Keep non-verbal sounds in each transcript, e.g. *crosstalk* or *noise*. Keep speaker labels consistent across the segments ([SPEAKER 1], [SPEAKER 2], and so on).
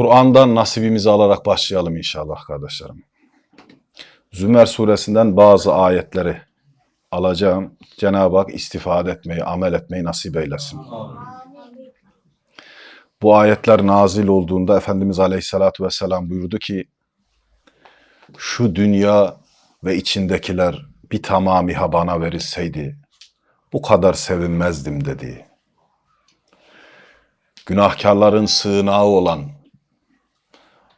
[SPEAKER 1] Kur'an'dan nasibimizi alarak başlayalım inşallah kardeşlerim. Zümer suresinden bazı ayetleri alacağım. Cenab-ı Hak istifade etmeyi, amel etmeyi nasip eylesin. Bu ayetler nazil olduğunda Efendimiz Aleyhisselatü Vesselam buyurdu ki, şu dünya ve içindekiler bir tamamiha bana verilseydi, bu kadar sevinmezdim dedi. Günahkarların sığınağı olan,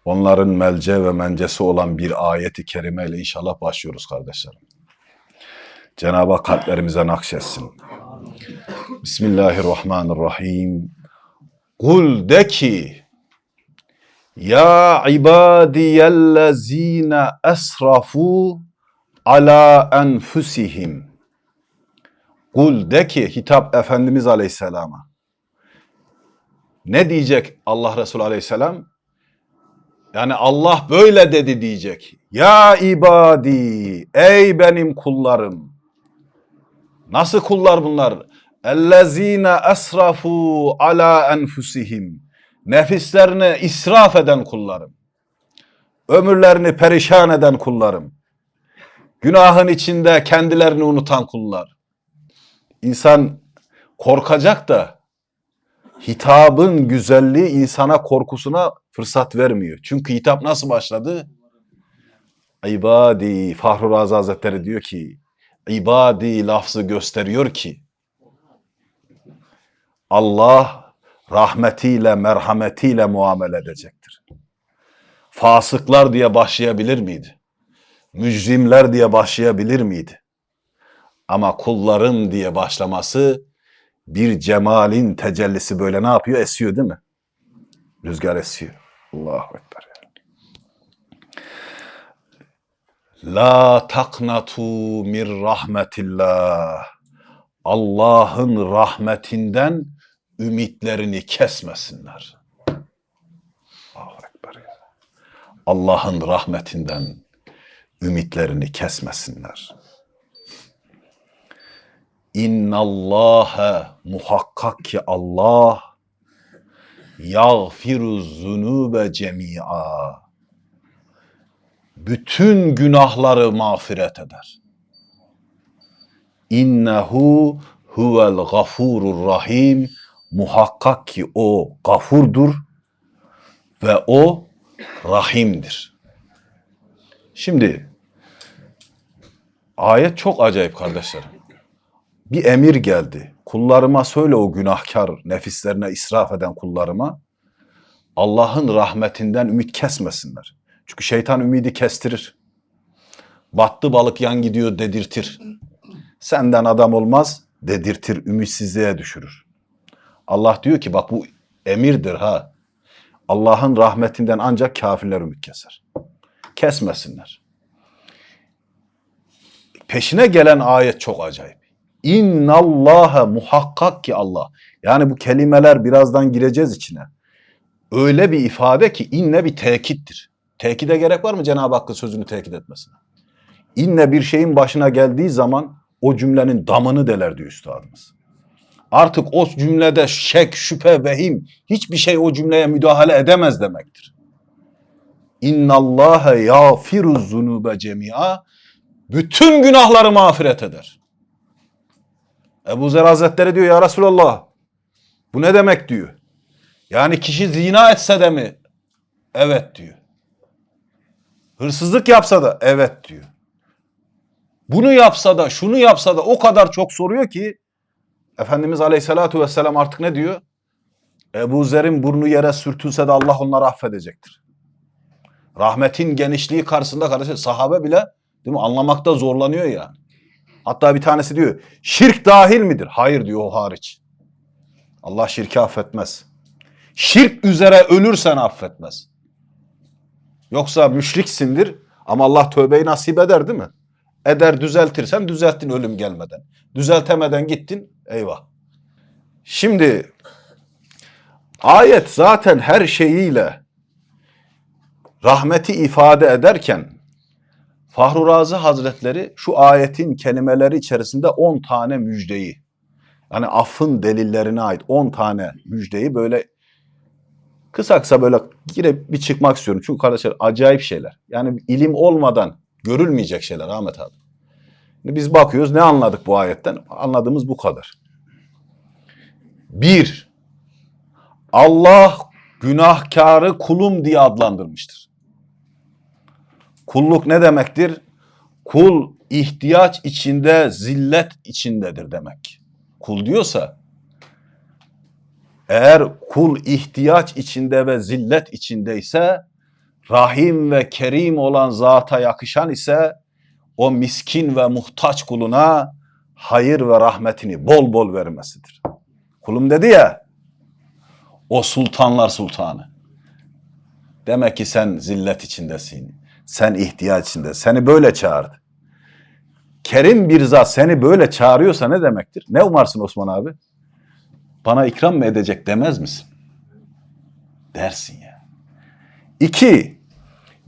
[SPEAKER 1] onların melce ve mencesi olan bir ayeti kerimeyle inşallah başlıyoruz kardeşlerim. Cenab-ı Hak kalplerimize nakşetsin. Bismillahirrahmanirrahim. Kul de ki, Ya ibadiyellezine esrafu ala enfusihim. Kul de ki, hitap Efendimiz Aleyhisselam'a. Ne diyecek Allah Resulü Aleyhisselam? Yani Allah böyle dedi diyecek. Ya ibadi, ey benim kullarım. Nasıl kullar bunlar? Ellezine esrafu ala enfusihim. Nefislerini israf eden kullarım. Ömürlerini perişan eden kullarım. Günahın içinde kendilerini unutan kullar. İnsan korkacak da hitabın güzelliği insana korkusuna fırsat vermiyor. Çünkü hitap nasıl başladı? İbadi, Fahru Razi Hazretleri diyor ki, ibadi lafzı gösteriyor ki, Allah rahmetiyle, merhametiyle muamele edecektir. Fasıklar diye başlayabilir miydi? Mücrimler diye başlayabilir miydi? Ama kullarım diye başlaması bir cemalin tecellisi böyle ne yapıyor? Esiyor değil mi? Rüzgar esiyor. Allahu Ekber. La taknatu mir rahmetillah. Allah'ın rahmetinden ümitlerini kesmesinler. Allahu Ekber. Allah'ın rahmetinden ümitlerini kesmesinler. İnnallâhe muhakkak ki Allah yağfiru zunube cemi'a. Bütün günahları mağfiret eder. İnnehu huvel gafurur rahim. Muhakkak ki o gafurdur ve o rahimdir. Şimdi ayet çok acayip kardeşlerim. Bir emir geldi. Kullarıma söyle o günahkar, nefislerine israf eden kullarıma Allah'ın rahmetinden ümit kesmesinler. Çünkü şeytan ümidi kestirir. Battı balık yan gidiyor dedirtir. Senden adam olmaz dedirtir, ümitsizliğe düşürür. Allah diyor ki bak bu emirdir ha. Allah'ın rahmetinden ancak kafirler ümit keser. Kesmesinler. Peşine gelen ayet çok acayip. İnnallâhe muhakkak ki Allah. Yani bu kelimeler birazdan gireceğiz içine. Öyle bir ifade ki inne bir tekittir. Tekide gerek var mı Cenab-ı Hakk'ın sözünü tekit etmesine? İnne bir şeyin başına geldiği zaman o cümlenin damını deler diyor üstadımız. Artık o cümlede şek, şüphe, vehim hiçbir şey o cümleye müdahale edemez demektir. İnnallâhe yâfiru zunube cemi'a bütün günahları mağfiret eder. Ebu Zer Hazretleri diyor ya Resulallah bu ne demek diyor. Yani kişi zina etse de mi? Evet diyor. Hırsızlık yapsa da evet diyor. Bunu yapsa da şunu yapsa da o kadar çok soruyor ki Efendimiz Aleyhisselatü Vesselam artık ne diyor? Ebu Zer'in burnu yere sürtülse de Allah onları affedecektir. Rahmetin genişliği karşısında kardeşler sahabe bile değil mi anlamakta zorlanıyor ya. Hatta bir tanesi diyor şirk dahil midir? Hayır diyor o hariç. Allah şirki affetmez. Şirk üzere ölürsen affetmez. Yoksa müşriksindir ama Allah tövbeyi nasip eder değil mi? Eder düzeltirsen düzelttin ölüm gelmeden. Düzeltemeden gittin eyvah. Şimdi ayet zaten her şeyiyle rahmeti ifade ederken Fahru Razi Hazretleri şu ayetin kelimeleri içerisinde 10 tane müjdeyi yani affın delillerine ait 10 tane müjdeyi böyle Kısa kısa böyle girip bir çıkmak istiyorum. Çünkü kardeşler acayip şeyler. Yani ilim olmadan görülmeyecek şeyler Ahmet abi. Şimdi biz bakıyoruz ne anladık bu ayetten? Anladığımız bu kadar. Bir, Allah günahkarı kulum diye adlandırmıştır. Kulluk ne demektir? Kul ihtiyaç içinde, zillet içindedir demek. Kul diyorsa, eğer kul ihtiyaç içinde ve zillet içindeyse, Rahim ve Kerim olan zata yakışan ise, o miskin ve muhtaç kuluna hayır ve rahmetini bol bol vermesidir. Kulum dedi ya, o sultanlar sultanı. Demek ki sen zillet içindesin. Sen ihtiyaç içinde. Seni böyle çağırdı. Kerim bir zat seni böyle çağırıyorsa ne demektir? Ne umarsın Osman abi? Bana ikram mı edecek demez misin? Dersin ya. İki,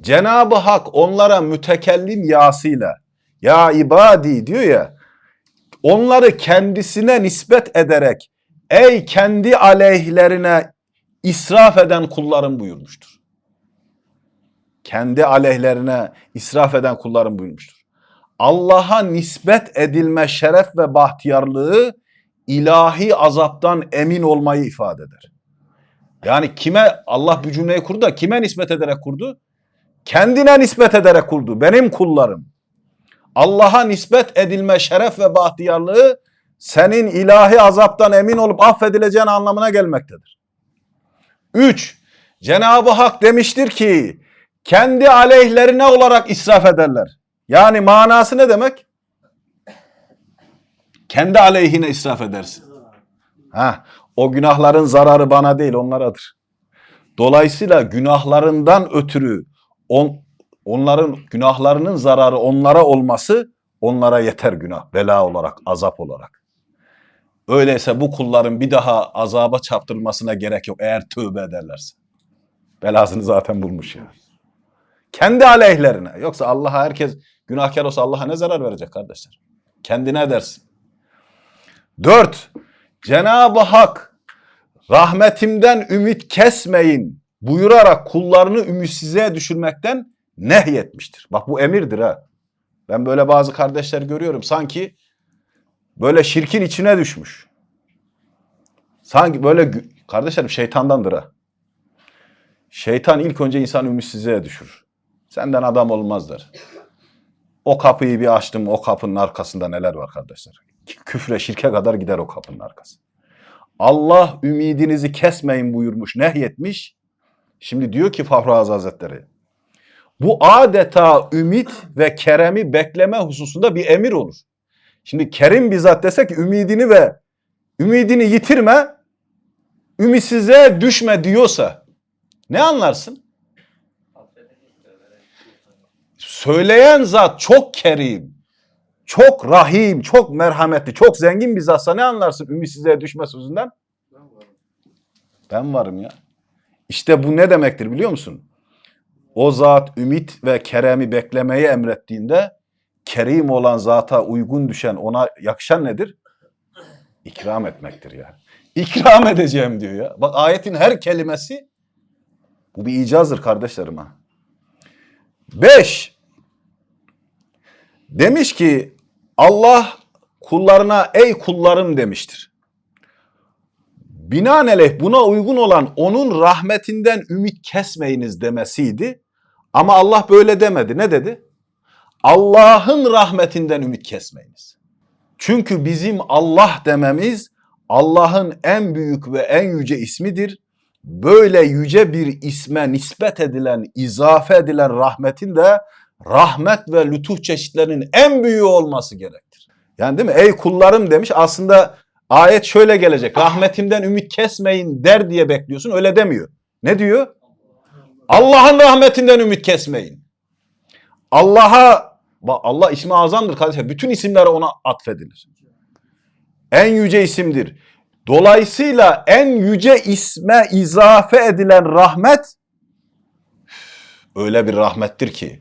[SPEAKER 1] Cenab-ı Hak onlara mütekellim yasıyla ya ibadi diyor ya onları kendisine nispet ederek ey kendi aleyhlerine israf eden kullarım buyurmuştur. Kendi aleyhlerine israf eden kullarım buyurmuştur. Allah'a nispet edilme şeref ve bahtiyarlığı ilahi azaptan emin olmayı ifade eder. Yani kime Allah bu cümleyi kurdu da kime nispet ederek kurdu? Kendine nispet ederek kurdu. Benim kullarım. Allah'a nispet edilme şeref ve bahtiyarlığı senin ilahi azaptan emin olup affedileceğin anlamına gelmektedir. 3. Cenab-ı Hak demiştir ki kendi aleyhlerine olarak israf ederler. Yani manası ne demek? Kendi aleyhine israf edersin. Ha, o günahların zararı bana değil onlaradır. Dolayısıyla günahlarından ötürü on, onların günahlarının zararı onlara olması onlara yeter günah, bela olarak, azap olarak. Öyleyse bu kulların bir daha azaba çarptırılmasına gerek yok eğer tövbe ederlerse. Belasını zaten bulmuş ya. Kendi aleyhlerine. Yoksa Allah'a herkes günahkar olsa Allah'a ne zarar verecek kardeşler? Kendine edersin. Dört, Cenab-ı Hak rahmetimden ümit kesmeyin buyurarak kullarını ümitsizliğe düşürmekten nehyetmiştir. Bak bu emirdir ha. Ben böyle bazı kardeşler görüyorum sanki böyle şirkin içine düşmüş. Sanki böyle kardeşlerim şeytandandır ha. Şeytan ilk önce insan ümitsizliğe düşürür. Senden adam olmaz der. O kapıyı bir açtım o kapının arkasında neler var kardeşler. Küfre şirke kadar gider o kapının arkası. Allah ümidinizi kesmeyin buyurmuş, nehyetmiş. Şimdi diyor ki Fahru Hazretleri, bu adeta ümit ve keremi bekleme hususunda bir emir olur. Şimdi kerim bizzat desek ümidini ve ümidini yitirme, ümitsizliğe düşme diyorsa ne anlarsın? Söyleyen zat çok kerim, çok rahim, çok merhametli, çok zengin bir zatsa ne anlarsın ümitsizliğe düşme sözünden? Ben varım ya. İşte bu ne demektir biliyor musun? O zat ümit ve keremi beklemeyi emrettiğinde kerim olan zata uygun düşen ona yakışan nedir? İkram etmektir yani. İkram edeceğim diyor ya. Bak ayetin her kelimesi bu bir icazdır kardeşlerim ha. Beş. Demiş ki Allah kullarına ey kullarım demiştir. Binaenaleyh buna uygun olan onun rahmetinden ümit kesmeyiniz demesiydi. Ama Allah böyle demedi. Ne dedi? Allah'ın rahmetinden ümit kesmeyiniz. Çünkü bizim Allah dememiz Allah'ın en büyük ve en yüce ismidir. Böyle yüce bir isme nispet edilen, izafe edilen rahmetin de rahmet ve lütuf çeşitlerinin en büyüğü olması gerektir. Yani değil mi? Ey kullarım demiş aslında ayet şöyle gelecek. Rahmetimden ümit kesmeyin der diye bekliyorsun. Öyle demiyor. Ne diyor? Allah'ın rahmetinden ümit kesmeyin. Allah'a Allah ismi azamdır kardeşler. Bütün isimler ona atfedilir. En yüce isimdir. Dolayısıyla en yüce isme izafe edilen rahmet öyle bir rahmettir ki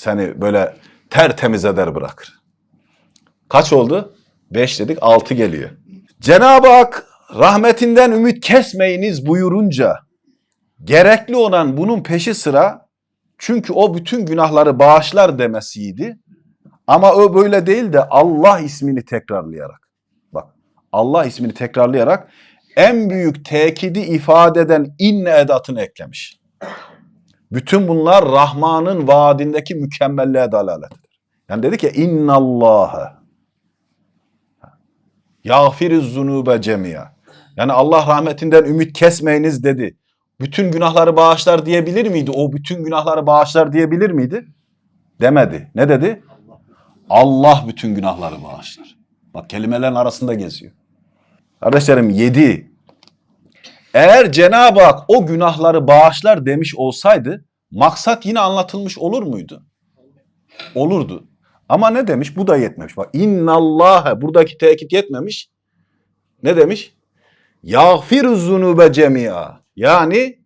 [SPEAKER 1] seni böyle tertemiz eder bırakır. Kaç oldu? Beş dedik, altı geliyor. Cenab-ı Hak rahmetinden ümit kesmeyiniz buyurunca gerekli olan bunun peşi sıra çünkü o bütün günahları bağışlar demesiydi. Ama o böyle değil de Allah ismini tekrarlayarak. Bak Allah ismini tekrarlayarak en büyük tekidi ifade eden inne edatını eklemiş. Bütün bunlar Rahman'ın vaadindeki mükemmelliğe dalalettir. Yani dedi ki innallâhe yağfiriz zunube cemiya. Yani Allah rahmetinden ümit kesmeyiniz dedi. Bütün günahları bağışlar diyebilir miydi? O bütün günahları bağışlar diyebilir miydi? Demedi. Ne dedi? Allah bütün günahları bağışlar. Bak kelimelerin arasında geziyor. Kardeşlerim yedi. Eğer Cenab-ı Hak o günahları bağışlar demiş olsaydı maksat yine anlatılmış olur muydu? Olurdu. Ama ne demiş? Bu da yetmemiş. Bak innallâhe buradaki tekit yetmemiş. Ne demiş? Yağfiru zunube cemia. Yani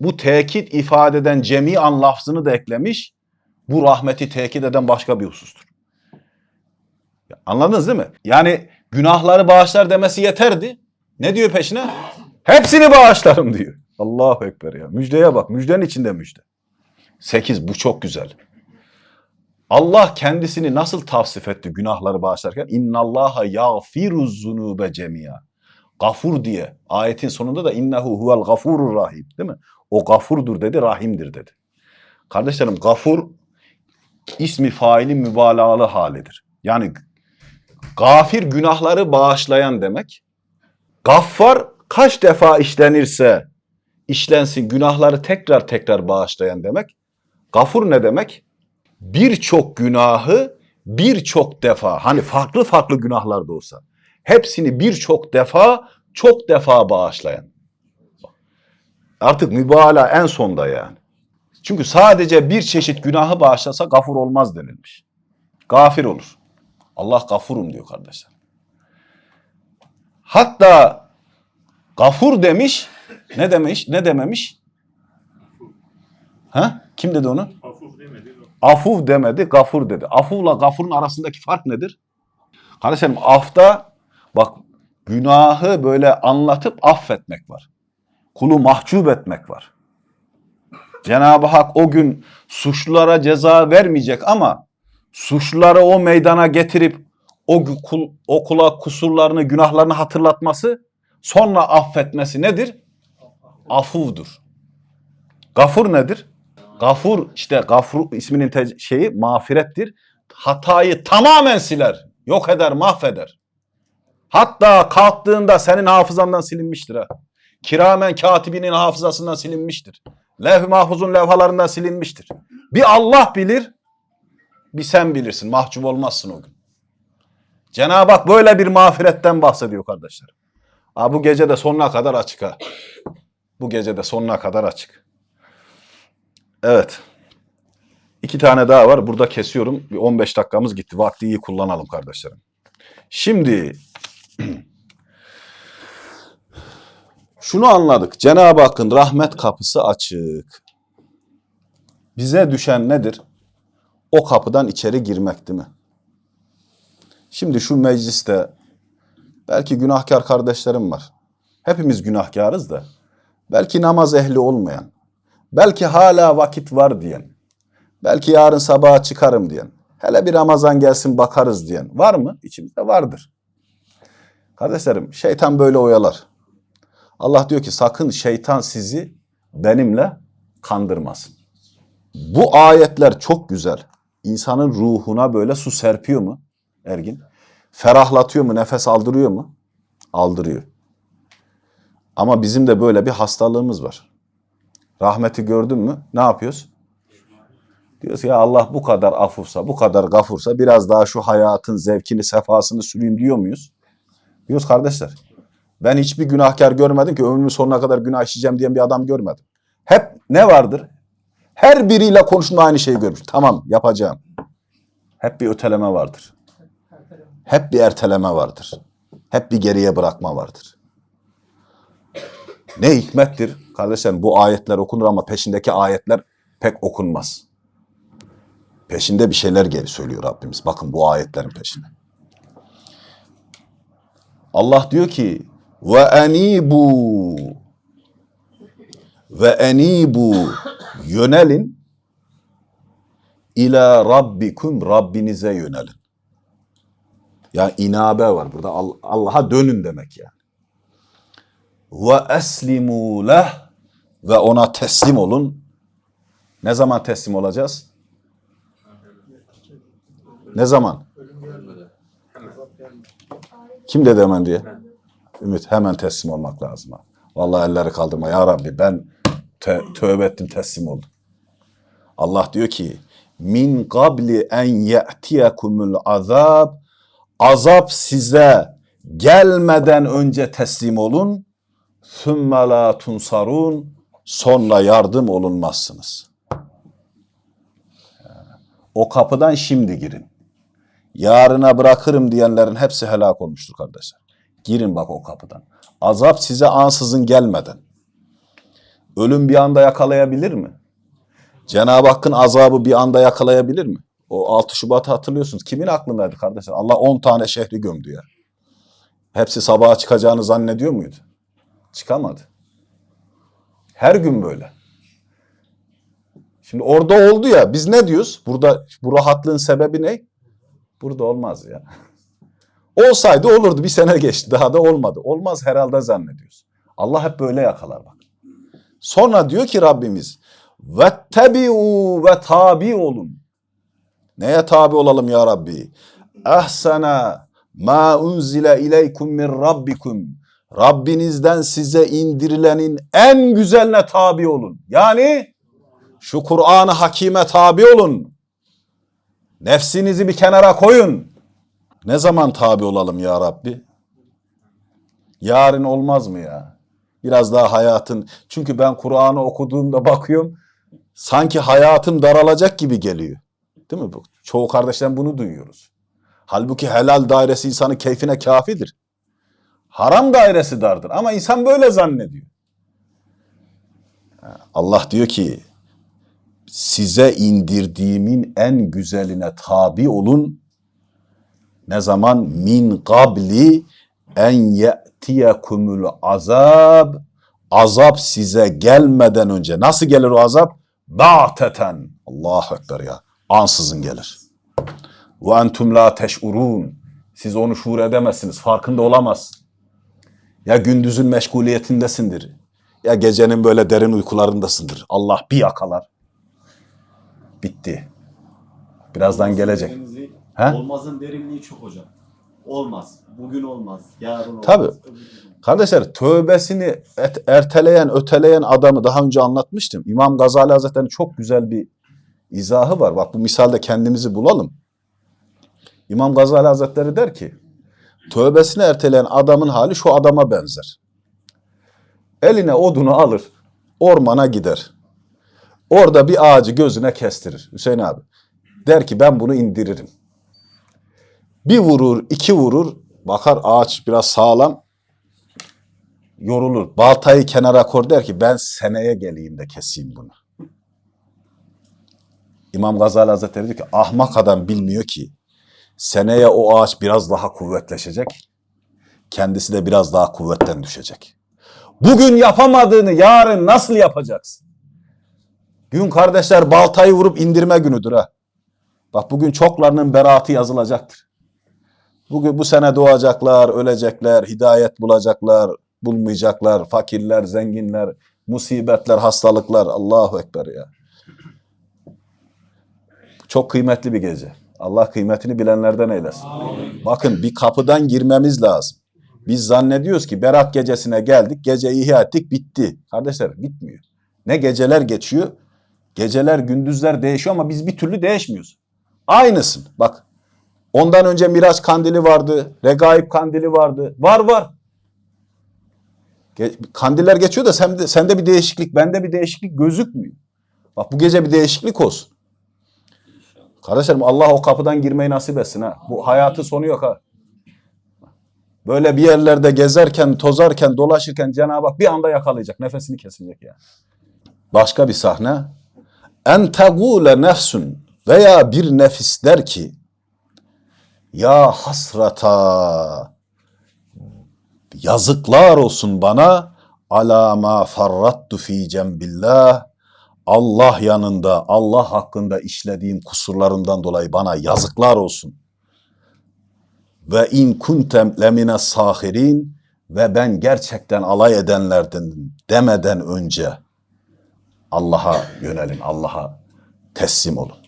[SPEAKER 1] bu tekit ifade eden cemian lafzını da eklemiş. Bu rahmeti tekit eden başka bir husustur. Anladınız değil mi? Yani günahları bağışlar demesi yeterdi. Ne diyor peşine? Hepsini bağışlarım diyor. Allahu Ekber ya. Müjdeye bak. Müjdenin içinde müjde. Sekiz. Bu çok güzel. Allah kendisini nasıl tavsif etti günahları bağışlarken? İnnallaha yağfiruz zunube cemia. Gafur diye ayetin sonunda da innehu huvel gafurur rahim değil mi? O gafurdur dedi, rahimdir dedi. Kardeşlerim gafur ismi faili mübalağalı halidir. Yani gafir günahları bağışlayan demek. Gaffar kaç defa işlenirse işlensin günahları tekrar tekrar bağışlayan demek. Gafur ne demek? Birçok günahı birçok defa hani farklı farklı günahlar da olsa hepsini birçok defa çok defa bağışlayan. Artık mübalağa en sonda yani. Çünkü sadece bir çeşit günahı bağışlasa gafur olmaz denilmiş. Gafir olur. Allah gafurum diyor kardeşler. Hatta gafur demiş, ne demiş, ne dememiş? Ha? Kim dedi onu?
[SPEAKER 2] Afuf demedi.
[SPEAKER 1] Afuv demedi, gafur dedi. Afuvla gafurun arasındaki fark nedir? Kardeşlerim afta bak günahı böyle anlatıp affetmek var. Kulu mahcup etmek var. Cenab-ı Hak o gün suçlulara ceza vermeyecek ama suçluları o meydana getirip o, kul, o kula kusurlarını, günahlarını hatırlatması sonra affetmesi nedir? Afuvdur. Gafur nedir? Gafur işte gafur isminin şeyi mağfirettir. Hatayı tamamen siler, yok eder, mahveder. Hatta kalktığında senin hafızandan silinmiştir ha. Kiramen katibinin hafızasından silinmiştir. Levh-i mahfuzun levhalarından silinmiştir. Bir Allah bilir, bir sen bilirsin. Mahcup olmazsın o gün. Cenab-ı Hak böyle bir mağfiretten bahsediyor kardeşler. Ha, bu gece de sonuna kadar açık ha. Bu gece de sonuna kadar açık. Evet. İki tane daha var. Burada kesiyorum. Bir 15 dakikamız gitti. Vakti iyi kullanalım kardeşlerim. Şimdi *clears throat* şunu anladık. Cenab-ı Hakk'ın rahmet kapısı açık. Bize düşen nedir? O kapıdan içeri girmek değil mi? Şimdi şu mecliste belki günahkar kardeşlerim var. Hepimiz günahkarız da. Belki namaz ehli olmayan, belki hala vakit var diyen, belki yarın sabaha çıkarım diyen, hele bir Ramazan gelsin bakarız diyen var mı? İçimizde vardır. Kardeşlerim şeytan böyle oyalar. Allah diyor ki sakın şeytan sizi benimle kandırmasın. Bu ayetler çok güzel. İnsanın ruhuna böyle su serpiyor mu Ergin? Ferahlatıyor mu, nefes aldırıyor mu? Aldırıyor. Ama bizim de böyle bir hastalığımız var. Rahmeti gördün mü ne yapıyoruz? Diyoruz ya Allah bu kadar afufsa, bu kadar gafursa biraz daha şu hayatın zevkini, sefasını süreyim diyor muyuz? Diyoruz kardeşler. Ben hiçbir günahkar görmedim ki ömrümün sonuna kadar günah işleyeceğim diyen bir adam görmedim. Hep ne vardır? Her biriyle konuştuğunda aynı şeyi görmüş. Tamam yapacağım. Hep bir öteleme vardır. Hep bir erteleme vardır. Hep bir geriye bırakma vardır. Ne hikmettir? Kardeşlerim bu ayetler okunur ama peşindeki ayetler pek okunmaz. Peşinde bir şeyler geri söylüyor Rabbimiz. Bakın bu ayetlerin peşinde. Allah diyor ki Ve enibu ve enibu yönelin ila rabbikum Rabbinize yönelin. Yani inabe var burada. Al- Allah'a dönün demek yani. Ve eslimu leh ve ona teslim olun. Ne zaman teslim olacağız? Ne zaman? Kim dedi hemen diye? Ümit hemen teslim olmak lazım. Vallahi elleri kaldırma. Ya Rabbi ben te- tövbe ettim teslim oldum. Allah diyor ki min qabli en ye'tiyekumul azab azap size gelmeden önce teslim olun sümme la tunsarun sonra yardım olunmazsınız. O kapıdan şimdi girin. Yarına bırakırım diyenlerin hepsi helak olmuştur kardeşler. Girin bak o kapıdan. Azap size ansızın gelmeden. Ölüm bir anda yakalayabilir mi? Cenab-ı Hakk'ın azabı bir anda yakalayabilir mi? O 6 Şubat'ı hatırlıyorsunuz. Kimin aklındaydı kardeşler? Allah 10 tane şehri gömdü ya. Hepsi sabaha çıkacağını zannediyor muydu? Çıkamadı. Her gün böyle. Şimdi orada oldu ya biz ne diyoruz? Burada bu rahatlığın sebebi ne? Burada olmaz ya. *laughs* Olsaydı olurdu. Bir sene geçti. Daha da olmadı. Olmaz herhalde zannediyoruz. Allah hep böyle yakalar bak. Sonra diyor ki Rabbimiz vettebi'u ve tabi olun. Neye tabi olalım ya Rabbi? Ahsana ma unzile ileykum min rabbikum. Rabbinizden size indirilenin en güzeline tabi olun. Yani şu Kur'an-ı Hakime tabi olun. Nefsinizi bir kenara koyun. Ne zaman tabi olalım ya Rabbi? Yarın olmaz mı ya? Biraz daha hayatın... Çünkü ben Kur'an'ı okuduğumda bakıyorum, sanki hayatım daralacak gibi geliyor. Değil mi? Çoğu kardeşten bunu duyuyoruz. Halbuki helal dairesi insanın keyfine kafidir. Haram dairesi dardır ama insan böyle zannediyor. Allah diyor ki size indirdiğimin en güzeline tabi olun. Ne zaman? Min qabli en ye'tiyekumul azab. Azap size gelmeden önce. Nasıl gelir o azap? Ba'teten. Allahu Ekber ya. Ansızın gelir. Ve entum la teş'urun. Siz onu şuur edemezsiniz. Farkında olamaz. Ya gündüzün meşguliyetindesindir. Ya gecenin böyle derin uykularındasındır. Allah bir yakalar. Bitti. Birazdan gelecek. He?
[SPEAKER 2] Olmazın derinliği çok hocam. Olmaz. Bugün olmaz. Yarın olmaz.
[SPEAKER 1] Tabii. Kardeşler tövbesini et- erteleyen, öteleyen adamı daha önce anlatmıştım. İmam Gazali Hazretleri'nin çok güzel bir izahı var. Bak bu misalde kendimizi bulalım. İmam Gazali Hazretleri der ki, tövbesini erteleyen adamın hali şu adama benzer. Eline odunu alır, ormana gider. Orada bir ağacı gözüne kestirir. Hüseyin abi. Der ki ben bunu indiririm. Bir vurur, iki vurur. Bakar ağaç biraz sağlam yorulur. Baltayı kenara koy der ki ben seneye geleyim de keseyim bunu. İmam Gazali Hazretleri diyor ki ahmak adam bilmiyor ki seneye o ağaç biraz daha kuvvetleşecek. Kendisi de biraz daha kuvvetten düşecek. Bugün yapamadığını yarın nasıl yapacaksın? Gün kardeşler baltayı vurup indirme günüdür ha. Bak bugün çoklarının beraatı yazılacaktır. Bugün bu sene doğacaklar, ölecekler, hidayet bulacaklar, bulmayacaklar, fakirler, zenginler, musibetler, hastalıklar. Allahu Ekber ya. Çok kıymetli bir gece. Allah kıymetini bilenlerden eylesin. Bakın bir kapıdan girmemiz lazım. Biz zannediyoruz ki Berat gecesine geldik, geceyi ihya ettik, bitti. Kardeşler bitmiyor. Ne geceler geçiyor, geceler, gündüzler değişiyor ama biz bir türlü değişmiyoruz. Aynısın. Bak Ondan önce Miraç kandili vardı, Regaib kandili vardı. Var var. Ge- Kandiller geçiyor da sende, sende bir değişiklik, bende bir değişiklik gözükmüyor. Bak bu gece bir değişiklik olsun. Kardeşlerim Allah o kapıdan girmeyi nasip etsin ha. Bu hayatı sonu yok ha. Böyle bir yerlerde gezerken, tozarken, dolaşırken Cenab-ı Hak bir anda yakalayacak. Nefesini kesecek yani. Başka bir sahne. En tegule nefsun veya bir nefis der ki ya hasrata Yazıklar olsun bana ala ma farrattu fi cembillah. Allah yanında, Allah hakkında işlediğim kusurlarımdan dolayı bana yazıklar olsun. Ve in kuntem lemine sahirin ve ben gerçekten alay edenlerden demeden önce Allah'a yönelin, Allah'a teslim olun.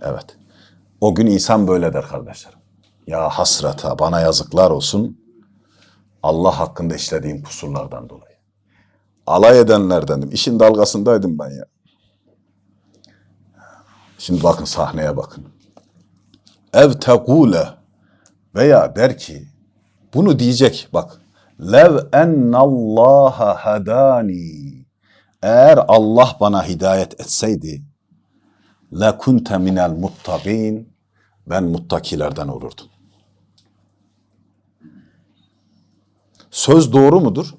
[SPEAKER 1] Evet. O gün insan böyle der kardeşlerim. Ya hasrata bana yazıklar olsun. Allah hakkında işlediğim kusurlardan dolayı. Alay edenlerdendim. İşin dalgasındaydım ben ya. Şimdi bakın sahneye bakın. Ev tegule veya der ki bunu diyecek bak. Lev ennallaha hadani. Eğer Allah bana hidayet etseydi lekunte minel muttaqin ben muttakilerden olurdum. Söz doğru mudur?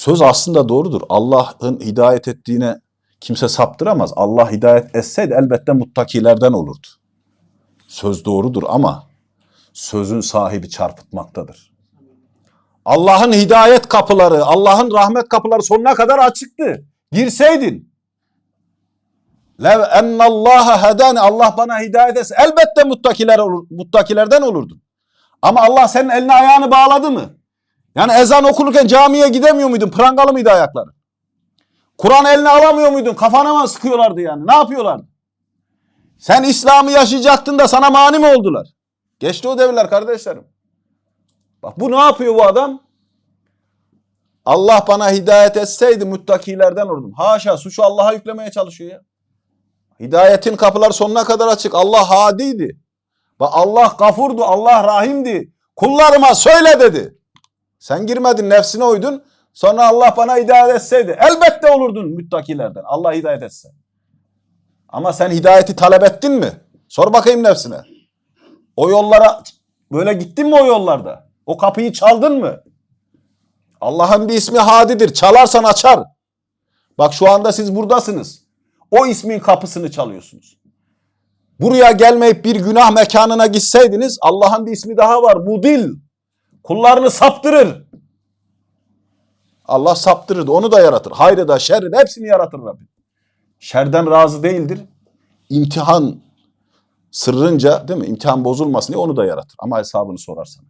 [SPEAKER 1] Söz aslında doğrudur. Allah'ın hidayet ettiğine kimse saptıramaz. Allah hidayet etseydi elbette muttakilerden olurdu. Söz doğrudur ama sözün sahibi çarpıtmaktadır. Allah'ın hidayet kapıları, Allah'ın rahmet kapıları sonuna kadar açıktı. Girseydin. Lev ennallaha hedani Allah bana hidayet etse elbette muttakiler olur, muttakilerden olurdun. Ama Allah senin elini ayağını bağladı mı? Yani ezan okunurken camiye gidemiyor muydun? Prangalı mıydı ayakları? Kur'an eline alamıyor muydun? Kafana mı sıkıyorlardı yani? Ne yapıyorlardı? Sen İslam'ı yaşayacaktın da sana mani mi oldular? Geçti o devirler kardeşlerim. Bak bu ne yapıyor bu adam? Allah bana hidayet etseydi muttakilerden olurdum. Haşa suçu Allah'a yüklemeye çalışıyor ya. Hidayetin kapıları sonuna kadar açık. Allah hadiydi. Bak Allah gafurdu, Allah rahimdi. Kullarıma söyle dedi. Sen girmedin, nefsine uydun. Sonra Allah bana hidayet etseydi. Elbette olurdun müttakilerden. Allah hidayet etse. Ama sen hidayeti talep ettin mi? Sor bakayım nefsine. O yollara böyle gittin mi o yollarda? O kapıyı çaldın mı? Allah'ın bir ismi Hadidir. Çalarsan açar. Bak şu anda siz buradasınız. O ismin kapısını çalıyorsunuz. Buraya gelmeyip bir günah mekanına gitseydiniz Allah'ın bir ismi daha var. Mudil. Kullarını saptırır. Allah saptırır. Onu da yaratır. Hayrı da şerri de hepsini yaratır Rabbim. Şerden razı değildir. İmtihan sırrınca değil mi? İmtihan bozulmasın diye onu da yaratır. Ama hesabını sorarsan.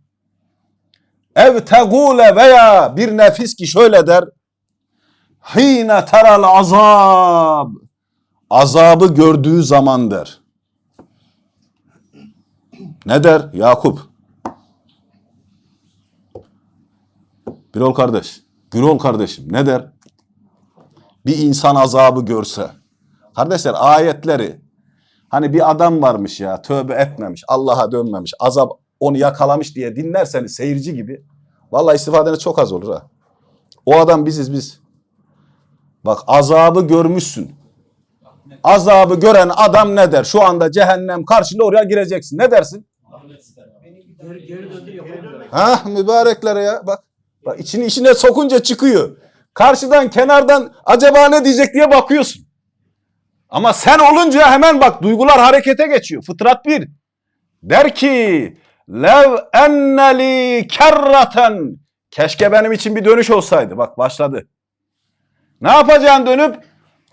[SPEAKER 1] Ev tegule veya bir nefis ki şöyle der. Hine teral azab. Azabı gördüğü zaman der. Ne der Yakup? Birol kardeş, Gürol kardeşim ne der? Bir insan azabı görse. Kardeşler ayetleri hani bir adam varmış ya tövbe etmemiş, Allah'a dönmemiş, azap onu yakalamış diye dinlerseniz seyirci gibi. Vallahi istifadeniz çok az olur ha. O adam biziz biz. Bak azabı görmüşsün. Azabı gören adam ne der? Şu anda cehennem karşında oraya gireceksin. Ne dersin? Ha mübareklere ya bak. Bak içini içine sokunca çıkıyor. Karşıdan kenardan acaba ne diyecek diye bakıyorsun. Ama sen olunca hemen bak duygular harekete geçiyor. Fıtrat bir. Der ki lev enneli kerraten keşke benim için bir dönüş olsaydı. Bak başladı. Ne yapacaksın dönüp?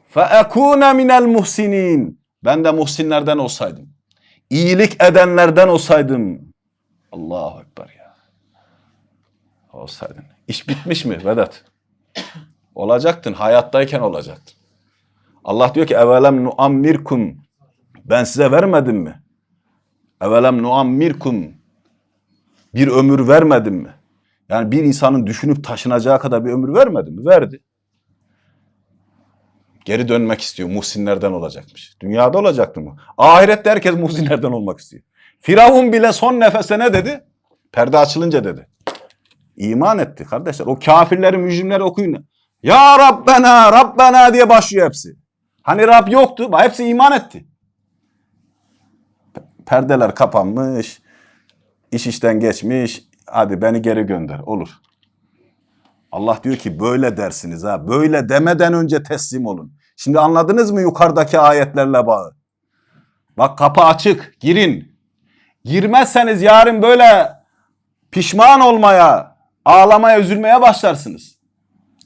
[SPEAKER 1] Fe ekune minel muhsinin. Ben de muhsinlerden olsaydım. İyilik edenlerden olsaydım. Allahu Ekber. Olsaydın. İş bitmiş mi Vedat? Olacaktın. Hayattayken olacaktın. Allah diyor ki evelem nuammirkum. Ben size vermedim mi? Evelem nuammirkum. Bir ömür vermedim mi? Yani bir insanın düşünüp taşınacağı kadar bir ömür vermedi mi? Verdi. Geri dönmek istiyor. Muhsinlerden olacakmış. Dünyada olacaktı mı? Ahirette herkes muhsinlerden olmak istiyor. Firavun bile son nefeste ne dedi? Perde açılınca dedi. İman etti kardeşler. O kafirlerin mücrimleri okuyun. Ya Rabbena, Rabbena diye başlıyor hepsi. Hani Rab yoktu. Hepsi iman etti. Perdeler kapanmış. iş işten geçmiş. Hadi beni geri gönder. Olur. Allah diyor ki böyle dersiniz ha. Böyle demeden önce teslim olun. Şimdi anladınız mı yukarıdaki ayetlerle bağı? Bak kapı açık. Girin. Girmezseniz yarın böyle Pişman olmaya, ağlamaya, üzülmeye başlarsınız.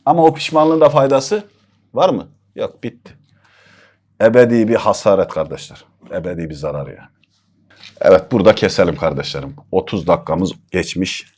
[SPEAKER 1] Ama o pişmanlığın da faydası var mı? Yok bitti. Ebedi bir hasaret kardeşler. Ebedi bir zarar yani. Evet burada keselim kardeşlerim. 30 dakikamız geçmiş.